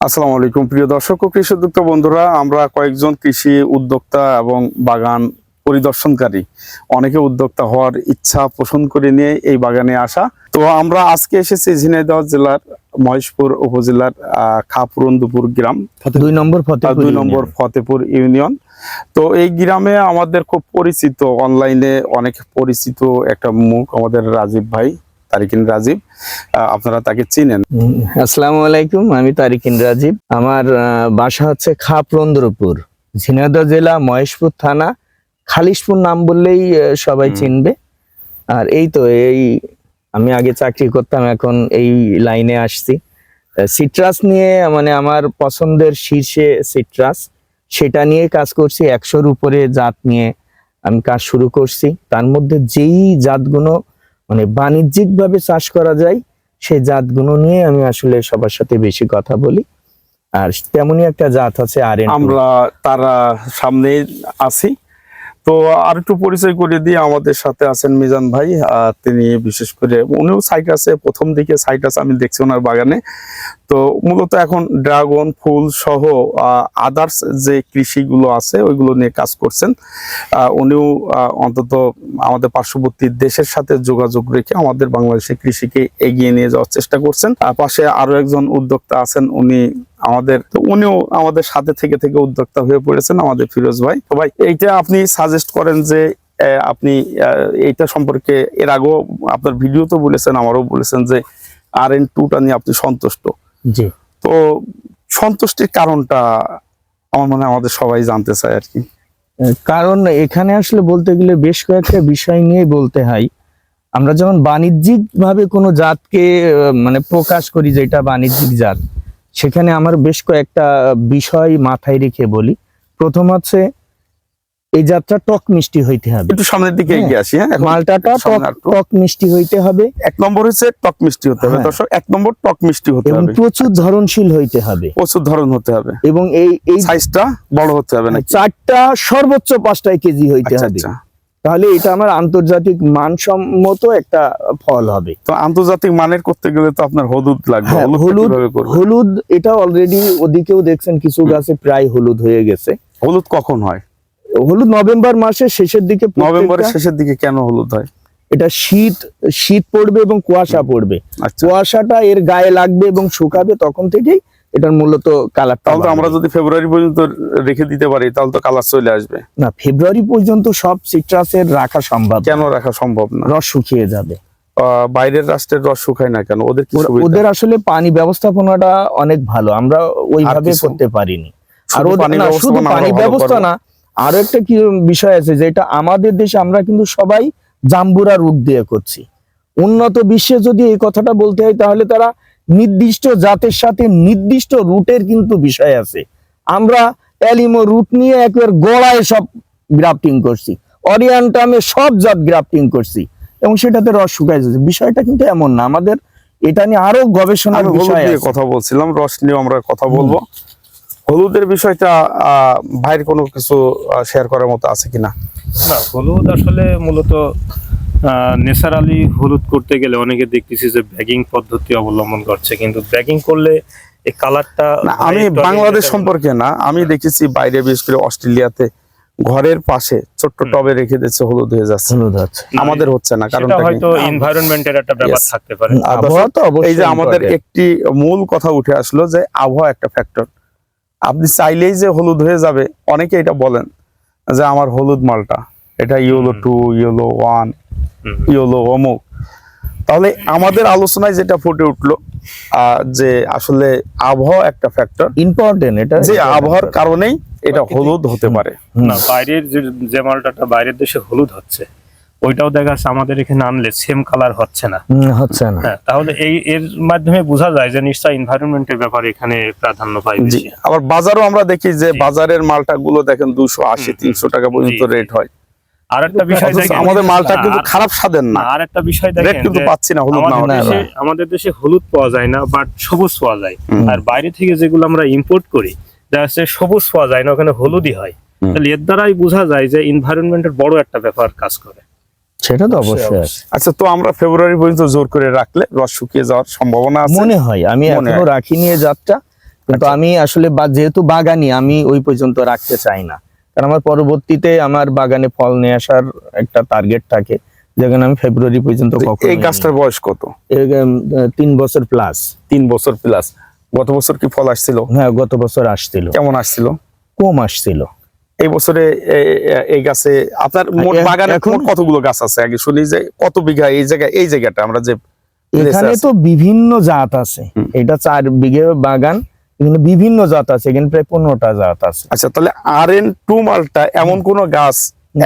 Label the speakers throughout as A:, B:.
A: আসসালামু আলাইকুম। প্রিয় দর্শক ও কৃষি উদ্যোক্তা বন্ধুরা আমরা কয়েকজন কৃষি উদ্যোক্তা এবং বাগান পরিদর্শনকারী অনেকে উদ্যোক্তা হওয়ার ইচ্ছা পোষণ করে নিয়ে এই বাগানে আসা। তো আমরা আজকে এসেছি ঝিনাইদহ জেলার মহেশপুর উপজেলার খাপুরন্দুপুর গ্রাম।
B: দুই নম্বর
A: দুই নম্বর ফতেপুর ইউনিয়ন। তো এই গ্রামে আমাদের খুব পরিচিত অনলাইনে অনেক পরিচিত একটা মুখ আমাদের রাজীব ভাই। তারিকিন রাজীব আপনারা তাকে চিনেন।
B: আসসালামু আলাইকুম আমি তারিকিন রাজীব। আমার বাসা হচ্ছে খাপরন্দ্রপুর ঝিনাইদহ জেলা মহেশপুর থানা খালিশপুর নাম বললেই সবাই চিনবে। আর এই তো এই আমি আগে চাকরি করতাম এখন এই লাইনে আসছি। সিট্রাস নিয়ে মানে আমার পছন্দের শীর্ষে সিট্রাস সেটা নিয়ে কাজ করছি একশোর উপরে জাত নিয়ে আমি কাজ শুরু করছি। তার মধ্যে যেই জাতগুলো মানে বাণিজ্যিকভাবে চাষ করা যায় সেই জাতগুলো নিয়ে আমি আসলে সবার সাথে বেশি কথা বলি। আর তেমনই একটা জাত আছে আর
A: আমরা তারা সামনে আছি। তো আর একটু পরিচয় করে দিয়ে আমাদের সাথে আছেন মিজান ভাই আহ, তিনি বিশেষ করে উনিও সাইটাসে প্রথম দিকে সাইটাস আমি দেখছি ওনার বাগানে। তো মূলত এখন ড্রাগন ফুল সহ আদার্স যে কৃষিগুলো আছে ওইগুলো নিয়ে কাজ করছেন। উনিও অন্তত আমাদের পার্শ্ববর্তী দেশের সাথে যোগাযোগ রেখে আমাদের বাংলাদেশের কৃষিকে এগিয়ে নিয়ে যাওয়ার চেষ্টা করছেন। আর পাশে আরও একজন উদ্যোক্তা আছেন উনি আমাদের তো উনিও আমাদের সাথে থেকে থেকে উদ্যোক্তা হয়ে পড়েছেন আমাদের ফিরোজ ভাই। তো ভাই এইটা আপনি সাজেস্ট করেন যে আপনি এইটা সম্পর্কে এর আগেও আপনার ভিডিও তো বলেছেন আমারও বলেছেন যে আর এন টুটা নিয়ে আপনি সন্তুষ্ট।
B: জি।
A: তো সন্তুষ্টির কারণটা আমার মনে আমাদের সবাই জানতে চায় আর কি।
B: কারণ এখানে আসলে বলতে গেলে বেশ কয়েকটা বিষয় নিয়ে বলতে হয়। আমরা যেমন বাণিজ্যিক ভাবে কোনো জাতকে মানে প্রকাশ করি যে এটা বাণিজ্যিক জাত সেখানে আমার বেশ কয়েকটা বিষয় মাথায় রেখে বলি। প্রথম হচ্ছে এই যাত্রা টক মিষ্টি হইতে হবে।
A: একটু সামনের দিকে
B: হ্যাঁ।
A: এগিয়ে আসি হ্যাঁ
B: মালটাটা। টক মিষ্টি হইতে হবে।
A: এক নম্বর হচ্ছে টক মিষ্টি হতে হবে।
B: হ্যাঁ।
A: দর্শক এক নম্বর টক মিষ্টি হতে হবে।
B: প্রচুর ধরনশীল হইতে হবে।
A: প্রচুর ধরন হতে হবে।
B: এবং এই এই
A: সাইজটা বড় হতে হবে না
B: চারটা সর্বোচ্চ পাঁচটায় কেজি হইতে
A: আচ্ছা
B: হবে।
A: আচ্ছা।
B: তাহলে এটা আমার আন্তর্জাতিক মানসম্মত একটা ফল হবে।
A: তো আন্তর্জাতিক মানের করতে গেলে তো আপনার হলুদ লাগবে।
B: হ্যাঁ, হলুদ হলুদ এটা অলরেডি ওদিকেও দেখছেন কিছু গাছে প্রায় হলুদ হয়ে গেছে।
A: হলুদ কখন হয়?
B: হলুদ নভেম্বর মাসের শেষের দিকে
A: নভেম্বরের শেষের দিকে কেন হলুদ হয়?
B: এটা শীত শীত পড়বে এবং কুয়াশা পড়বে।
A: আচ্ছা।
B: কুয়াশাটা এর গায়ে লাগবে এবং শুকাবে তখন থেকেই এটার মূলত কালার
A: তাহলে তো আমরা যদি ফেব্রুয়ারি পর্যন্ত রেখে দিতে পারি তাহলে তো কালার চলে আসবে।
B: না ফেব্রুয়ারি পর্যন্ত সব সিট্রাসের রাখা সম্ভব
A: কেন রাখা সম্ভব না?
B: রস শুকিয়ে যাবে।
A: বাইরের রাষ্ট্রের রস শুকায় না কেন? ওদের?
B: ওদের আসলে পানি ব্যবস্থাপনাটা অনেক ভালো। আমরা ওইভাবে? করতে পারিনি। আর
A: শুধু পানি
B: ব্যবস্থা না আরও একটা কি বিষয় আছে যেটা আমাদের দেশে আমরা কিন্তু সবাই জাম্বুরা রুট দিয়ে করছি। উন্নত বিশ্বে যদি এই কথাটা বলতে হয় তাহলে তারা নির্দিষ্ট জাতের সাথে নির্দিষ্ট রুটের কিন্তু বিষয় আছে। আমরা অ্যালিমো রুট নিয়ে একবার গড়ায় সব গ্রাফটিং করছি। অরিয়ান্টামে সব জাত গ্রাফটিং করছি। এবং সেটাতে রস শুকায় যাচ্ছে। বিষয়টা কিন্তু এমন না। আমাদের এটা নিয়ে আরও গবেষণার বিষয়
A: নিয়ে কথা বলছিলাম। রস নিয়ে আমরা কথা বলব। হলুদের বিষয়টা আহ, ভাইয়ের কোনো কিছু শেয়ার করার মতো আছে কিনা?
C: না হলুদ আসলে মূলত ন্যাচারালি হলুদ করতে গেলে অনেকে দেখতেছি যে ব্যাগিং পদ্ধতি অবলম্বন করছে কিন্তু ব্যাগিং করলে এই কালারটা
A: আমি বাংলাদেশ সম্পর্কে না আমি দেখেছি বাইরে বিশেষ করে অস্ট্রেলিয়াতে ঘরের পাশে ছোট্ট টবে রেখে দিচ্ছে হলুদ হয়ে যাচ্ছে।
B: হলুদ আছে
A: আমাদের হচ্ছে না কারণ
C: হয়তো এনভায়রনমেন্টের একটা ব্যাপার থাকতে পারে।
B: আবহাওয়া তো
A: এই যে আমাদের একটি মূল কথা উঠে আসলো যে আবহাওয়া একটা ফ্যাক্টর আপনি চাইলেই যে হলুদ হয়ে যাবে অনেকে এটা বলেন যে আমার হলুদ মালটা এটা yellow two yellow one. Yellow অমুক। তাহলে আমাদের আলোচনায় যেটা ফুটে উঠল যে আসলে আবহাওয়া একটা ফ্যাক্টর
B: ইম্পর্টেন্ট এটা
A: যে আবহাওয়ার কারণেই এটা হলুদ হতে পারে।
C: না বাইরের যে মালটাটা বাইরের দেশে হলুদ হচ্ছে ওইটাও দেখা যাচ্ছে আমাদের এখানে আনলে সেম কালার হচ্ছে না।
B: হচ্ছে না।
C: হ্যাঁ তাহলে এই এর মাধ্যমে বোঝা যায় যে নিশ্চয় এনভায়রনমেন্টের ব্যাপারে এখানে প্রাধান্য পাই
A: আবার বাজারও আমরা দেখি যে বাজারের মালটা গুলো দেখেন দুশো আশি। তিনশো টাকা পর্যন্ত। রেট হয়।
C: আর একটা বিষয় দেখেন
A: আমাদের মালটা কিন্তু খারাপ স্বাদের না।
C: আর একটা বিষয় দেখেন
A: কিন্তু পাচ্ছি না হলুদ না
C: আমাদের দেশে হলুদ পাওয়া যায় না বাট সবুজ পাওয়া যায়। আর বাইরে থেকে যেগুলো আমরা ইম্পোর্ট করি দেখা যাচ্ছে সবুজ পাওয়া যায় না ওখানে হলুদই হয়। তাহলে এর দ্বারাই বোঝা যায় যে এনভায়রনমেন্টের বড় একটা ব্যাপার কাজ করে।
B: সেটা তো অবশ্যই
A: আচ্ছা তো আমরা ফেব্রুয়ারি পর্যন্ত জোর করে রাখলে রস শুকিয়ে যাওয়ার সম্ভাবনা আছে?
B: মনে হয় আমি
A: এখনও।
B: রাখিনি এই জাতটা কিন্তু
A: আচ্ছা।
B: আমি আসলে বা- যেহেতু বাগানি আমি ওই পর্যন্ত রাখতে চাই না। কারণ আমার পরবর্তীতে আমার বাগানে ফল নিয়ে আসার একটা টার্গেট থাকে যেখানে আমি ফেব্রুয়ারি পর্যন্ত
A: এই গাছটার বয়স কত?
B: তিন বছর প্লাস
A: তিন বছর প্লাস গত বছর কি ফল আসছিল?
B: হ্যাঁ গত বছর আসছিল।
A: কেমন আসছিল?
B: কম আসছিল।
A: এই বছরে এই গাছে আপনার মোট
B: এ-
A: বাগানে
B: এখন-
A: কতগুলো গাছ আছে? আগে শুনি যে কত বিঘা এই জায়গায় এই জায়গাটা আমরা যে
B: এখানে তো বিভিন্ন জাত আছে। এটা চার বিঘে বাগান এখানে বিভিন্ন জাত আছে এখানে প্রায় পনেরোটা জাত আছে।
A: আচ্ছা তাহলে আর এন টু মালটা এমন কোন গাছ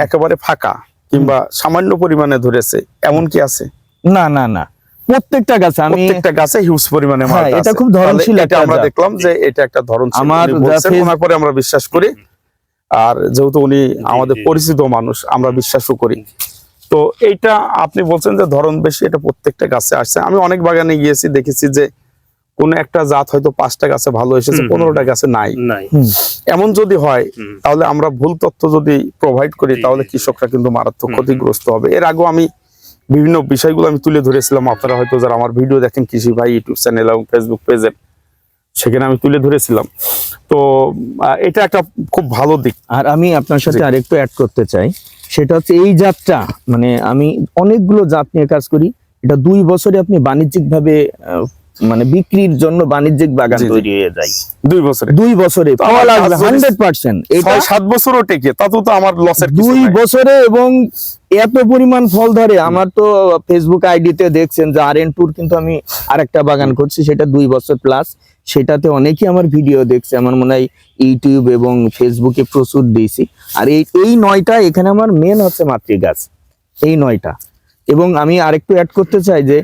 A: একেবারে ফাঁকা কিংবা সামান্য পরিমাণে ধরেছে এমন কি আছে?
B: না না না। প্রত্যেকটা গাছে আমি
A: প্রত্যেকটা গাছে হিউজ পরিমাণে
B: হ্যাঁ,
A: মালটা
B: এটা খুব ধরনশীল
A: এটা আমরা দেখলাম যে এটা একটা ধরনশীল।
B: আমার
A: বলছেন, ওনার পরে আমরা বিশ্বাস করি। আর যেহেতু উনি আমাদের পরিচিত মানুষ আমরা বিশ্বাসও করি। তো এইটা আপনি বলছেন যে ধরন বেশি এটা প্রত্যেকটা গাছে আসছে। আমি অনেক বাগানে গিয়েছি দেখেছি যে কোন একটা জাত হয়তো পাঁচটা গাছে ভালো এসেছে। পনেরোটা গাছে নাই।
C: নাই।
A: এমন যদি হয় তাহলে আমরা ভুল তথ্য যদি প্রোভাইড করি তাহলে। কৃষকরা কিন্তু মারাত্মক ক্ষতিগ্রস্ত হবে। এর আগেও আমি বিভিন্ন বিষয়গুলো আমি তুলে ধরেছিলাম। আপনারা হয়তো যারা আমার ভিডিও দেখেন কৃষি ভাই ইউটিউব চ্যানেল এবং ফেসবুক পেজে সেখানে আমি তুলে ধরেছিলাম। তো এটা একটা খুব ভালো দিক।
B: আর আমি আপনার সাথে। আরেকটু অ্যাড করতে চাই। সেটা হচ্ছে এই জাতটা মানে আমি অনেকগুলো জাত নিয়ে কাজ করি। এটা দুই বছরে আপনি বাণিজ্যিক ভাবে মানে বিক্রির জন্য বাণিজ্যিক বাগান। তৈরি হয়ে যায়।
A: দুই বছরে।
B: দুই বছরে আসবে
A: যদি
B: হান্ড্রেড পার্সেন্ট। এটা
A: সাত বছরও টেকে তাতেও তো আমার লসের
B: দুই বছরে এবং এত পরিমাণ ফল ধরে আমার তো ফেসবুক আইডিতে দেখছেন যে আর টুর কিন্তু আমি আরেকটা বাগান করছি সেটা দুই বছর প্লাস সেটাতে অনেকেই আমার ভিডিও দেখছে আমার মনে হয় ইউটিউব এবং ফেসবুকে প্রচুর দিয়েছি। আর এই এই নয়টা এখানে আমার মেন হচ্ছে মাতৃ গাছ এই নয়টা। এবং আমি আরেকটু অ্যাড করতে চাই যে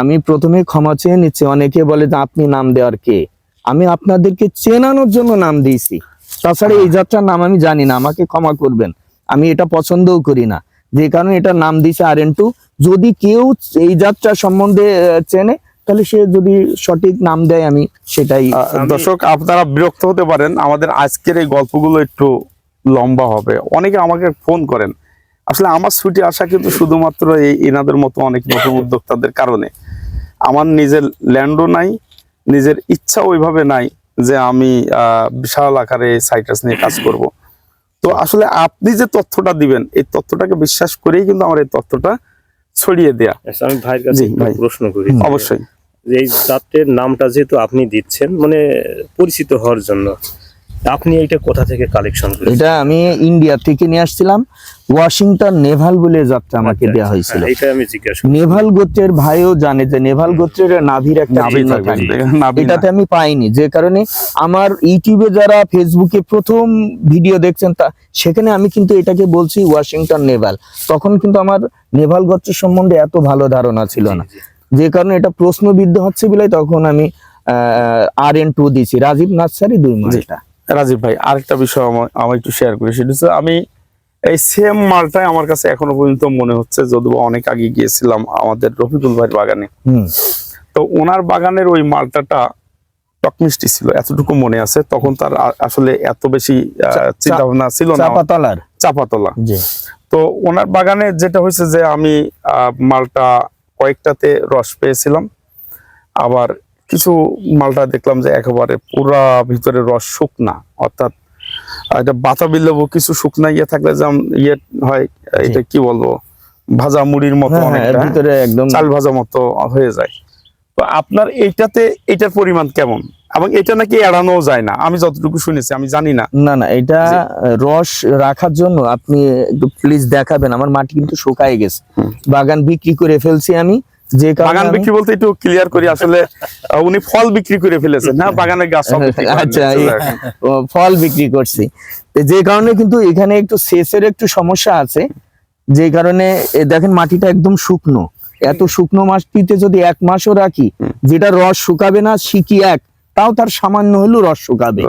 B: আমি প্রথমে ক্ষমা চেয়ে নিচ্ছি। অনেকে বলে যে আপনি নাম দেওয়ার কে? আমি আপনাদেরকে চেনানোর জন্য নাম দিয়েছি। তাছাড়া এই যাত্রার নাম আমি জানি না আমাকে ক্ষমা করবেন। আমি এটা পছন্দও করি না। যে কারণে এটা নাম দিয়েছে আর টু যদি কেউ এই যাত্রা সম্বন্ধে চেনে তাহলে সে যদি সঠিক নাম দেয় আমি সেটাই
A: দর্শক আপনারা বিরক্ত হতে পারেন। আমাদের আজকের এই গল্পগুলো একটু লম্বা হবে। অনেকে আমাকে ফোন করেন। আসলে আমার ছুটি আসা কিন্তু শুধুমাত্র এই এনাদের মতো অনেক নতুন উদ্যোক্তাদের কারণে। আমার নিজের ল্যান্ডও নাই নিজের ইচ্ছা ওইভাবে নাই যে আমি বিশাল আকারে সাইট্রাস নিয়ে কাজ করব। তো আসলে আপনি যে তথ্যটা দিবেন এই তথ্যটাকে বিশ্বাস করেই কিন্তু আমার এই তথ্যটা ছড়িয়ে দেয়া।
C: আমি ভাইয়ের কাছে। প্রশ্ন করি।
A: অবশ্যই।
C: এই জাতের নামটা যেহেতু আপনি দিচ্ছেন মানে পরিচিত হওয়ার জন্য আপনি এইটা কোথা থেকে কালেকশন করেছেন?
B: এটা আমি ইন্ডিয়া থেকে নিয়ে আসছিলাম। ওয়াশিংটন নেভাল বলে যাত্রা আমাকে
C: আচ্ছা,
B: দেওয়া
C: আচ্ছা,
B: হয়েছিল।
C: হ্যাঁ, এটা আমি জিজ্ঞাসা
B: নেভাল গোত্রের ভাইও জানে যে নেভাল গোত্রের নাভির একটা
A: নাভি
B: চিহ্ন
A: থাকবে,
B: থাকবে
A: নাভি না।
B: এটাতে আমি পাইনি। যে কারণে আমার ইউটিউবে যারা ফেসবুকে প্রথম ভিডিও দেখছেন তা সেখানে আমি কিন্তু এটাকে বলছি ওয়াশিংটন নেভাল। তখন কিন্তু আমার নেভাল গোত্র সম্বন্ধে এত ভালো ধারণা ছিল না। যে কারণে এটা প্রশ্নবিদ্ধ হচ্ছে বলে তখন আমি আর এন টু দিছি রাজীব নার্সারি দুই মাসটা।
A: রাজীব ভাই আরেকটা বিষয় আমার আমার একটু শেয়ার করি সেটা হচ্ছে আমি এই সেম মালটাই আমার কাছে এখনও পর্যন্ত মনে হচ্ছে যদিও অনেক আগে গিয়েছিলাম আমাদের রফিকুল ভাইয়ের বাগানে। তো ওনার বাগানের ওই মালটাটা টক মিষ্টি ছিল এতটুকু মনে আছে তখন তার আসলে এত বেশি চিন্তা ভাবনা ছিল না।
B: চাপাতলার।
A: চাপাতলা। তো ওনার বাগানে যেটা হয়েছে যে আমি আহ, মালটা কয়েকটাতে রস পেয়েছিলাম আবার কিছু মালটা দেখলাম যে একেবারে পুরা ভিতরে রস শুকনা অর্থাৎ এটা বাতাবি লেবু কিছু শুকনা ইয়ে থাকলে যেমন ইয়ে হয় এটা কি বলব? ভাজা মুড়ির মতো
B: হ্যাঁ হ্যাঁ, ভিতরে একদম
A: চাল ভাজা মতো হয়ে যায়। তো আপনার এইটাতে এটার পরিমাণ কেমন? এবং এটা নাকি এড়ানো যায় না? আমি যতটুকু শুনেছি আমি জানি না।
B: না না এটা রস রাখার জন্য আপনি একটু প্লিজ দেখাবেন। আমার মাটি কিন্তু শুকায় গেছে। বাগান বিক্রি করে ফেলছি আমি। যে কারণে
A: বাগান বিক্রি বলতে একটু ক্লিয়ার করি আসলে উনি ফল বিক্রি করে ফেলেছেন বাগানের গাছ
B: আচ্ছা ফল বিক্রি করছি। যে কারণে কিন্তু এখানে একটু সেচের একটু সমস্যা আছে। যে কারণে দেখেন মাটিটা একদম শুকনো। এত শুকনো মাটিতে যদি এক মাসও রাখি যেটা রস শুকাবে না সিকি এক তাও তার সামান্য হলেও রস শুকাবে।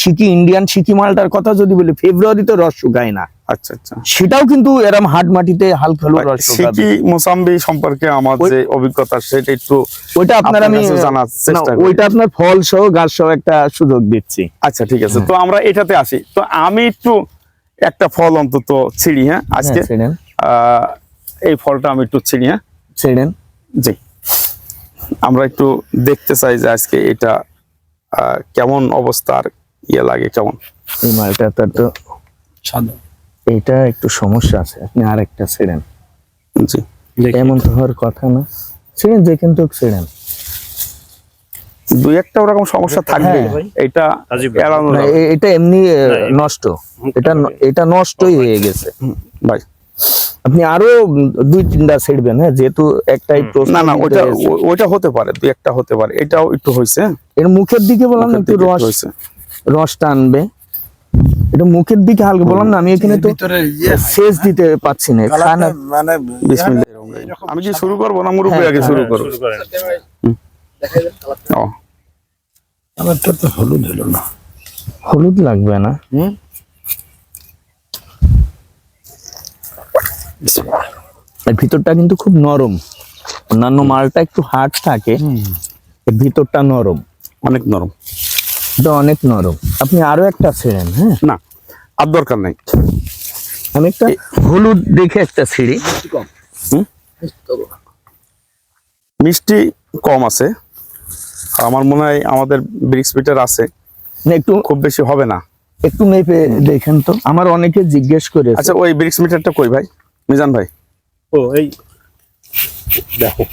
B: সিকি ইন্ডিয়ান সিকি মালটার কথা যদি বলি ফেব্রুয়ারিতে রস শুকায় না।
A: আচ্ছা আচ্ছা।
B: সেটাও কিন্তু এরম হাট মাটিতে হালকা রস
A: মোসাম্বি সম্পর্কে আমার যে অভিজ্ঞতা সেটা একটু
B: ওইটা আপনার আমি
A: জানার চেষ্টা করি।
B: ওইটা আপনার ফল সহ গাছ সহ একটা সুযোগ দিচ্ছি।
A: আচ্ছা ঠিক আছে। তো আমরা এটাতে আসি। তো আমি একটু একটা ফল অন্তত ছিড়ি হ্যাঁ আজকে।
B: হ্যাঁ,
A: আহ, এই ফলটা আমি একটু ছিড়ি হ্যাঁ।
B: ছেড়েন
A: জি। আমরা একটু দেখতে চাই যে আজকে এটা আহ, কেমন অবস্থার ইয়ে লাগে কেমন?
B: এই মালটা তো এইটা একটু সমস্যা আছে। আপনি আরেকটা ছেড়েন
A: জি।
B: এমন তো হওয়ার কথা না। ছেড়েন যে কিন্তু ছেড়েন
A: দুই একটা ওরকম সমস্যা থাকবে
B: হ্যাঁ।
A: এটা
C: রাজীব ভাই।
A: এড়ানো
B: না,
A: যাবে।
B: এ- এটা এমনি নষ্ট। এটা এটা নষ্টই হয়ে গেছে।
A: ভাই।
B: আপনি আরও দুই তিনটা ছেড়বেন হ্যাঁ? যেহেতু একটাই প্রশ্ন
A: না না
B: দিতে
A: ওইটা
B: হয়েছে।
A: ও- ওইটা হতে পারে দুই একটা হতে পারে। এটাও একটু হয়েছে।
B: এর মুখের দিকে বললাম একটু রস
A: হয়েছে।
B: রস টানবে এটা মুখের দিকে হালকা বললাম না আমি এখানে তো সেচ দিতে পাচ্ছি না খানা
D: মানে
A: আমি কি শুরু করব না মুরব্বী
B: হ্যাঁ,
A: আগে শুরু
C: হ্যাঁ,
A: করব ও।
D: আমারটা তো হলুদ হলো না।
B: হলুদ লাগবে না। ভিতরটা কিন্তু খুব নরম। অন্যান্য মালটা একটু হার্ড থাকে। ভিতরটা নরম।
A: অনেক নরম।
B: এটা অনেক নরম। আপনি আরও একটা ছেড়েন হ্যাঁ?
A: না। আর দরকার নেই।
B: একটা হলুদ দেখে একটা ছিঁড়ি
A: মিষ্টি কম। আছে। আমার মনে হয় আমাদের ব্রিক্স পিটার আছে।
B: একটু
A: খুব বেশি হবে না।
B: একটু মেপে দেখেন তো। আমার অনেকে জিজ্ঞেস করে
A: আচ্ছা ওই ব্রিক্স মিটারটা কই ভাই? মিজান ভাই।
C: ও এই দেখো।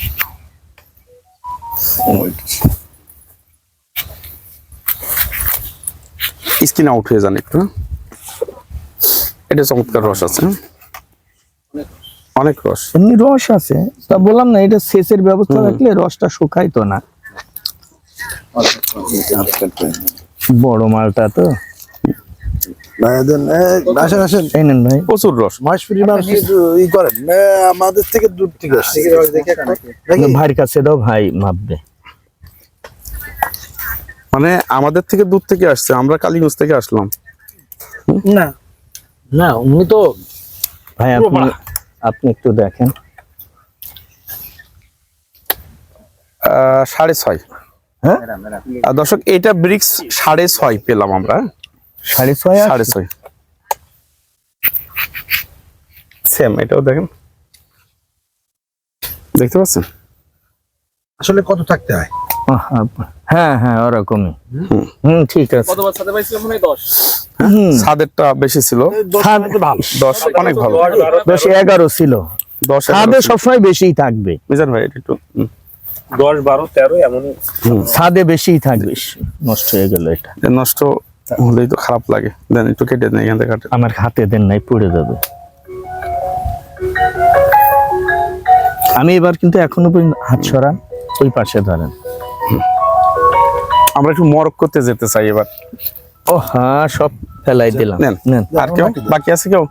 A: স্কিন আউট হয়ে যান একটু হ্যাঁ? এটা চমৎকার রস আছে হ্যাঁ? অনেক রস।
B: এমনি রস আছে তা বললাম না এটা সেচের ব্যবস্থা থাকলে রসটা শুকাইতো না। বড় মালটা তো।
D: আসেন আসেন।
B: এই নেন ভাই।
A: প্রচুর রস।
D: মহেশপুরি মানুষ ই করেন। আমাদের থেকে দূর থেকে আসছে।
B: ভাইয়ের কাছে দাও ভাই মাপবে
A: মানে আমাদের থেকে দূর থেকে আসছে আমরা কালীগঞ্জ থেকে আসলাম।
D: না। না উনি তো
B: ভাই আপনি আপনি একটু দেখেন।
A: আহ, সাড়ে ছয়।
B: হ্যাঁ?
A: দর্শক এটা ব্রিক্স সাড়ে ছয় পেলাম আমরা?
B: সাড়ে ছয়
A: সাড়ে ছয়। সেম এটাও দেখেন। দেখতে পাচ্ছেন?
D: আসলে কত থাকতে হয়?
B: হ্যাঁ হ্যাঁ ওরকমই। হুম। ঠিক আছে। হুম
A: ছাদেরটা বেশি ছিল। দশ অনেক ভালো।
B: দশ এগারো ছিল।
A: দশ
B: ছাদে। সবসময় বেশিই থাকবে।
A: মিজান ভাই এটা একটু হুম,
C: দশ বারো তেরো এমনই
B: ছাদে বেশিই থাকবে। নষ্ট হয়ে গেল এটা।
A: নষ্ট হলেই তো খারাপ লাগে। দেন একটু কেটে দেন এখান থেকে
B: আমার হাতে দেন নাই পড়ে যাবে। আমি এবার কিন্তু এখনও পর্যন্ত হাত সরান ওই পাশে ধরেন।
A: আমরা একটু মরক করতে যেতে চাই এবার।
B: ও হ্যাঁ সব ফেলাই দিলাম।
A: নেন।
B: নেন।
A: আর কেউ? বাকি আছে কেউ?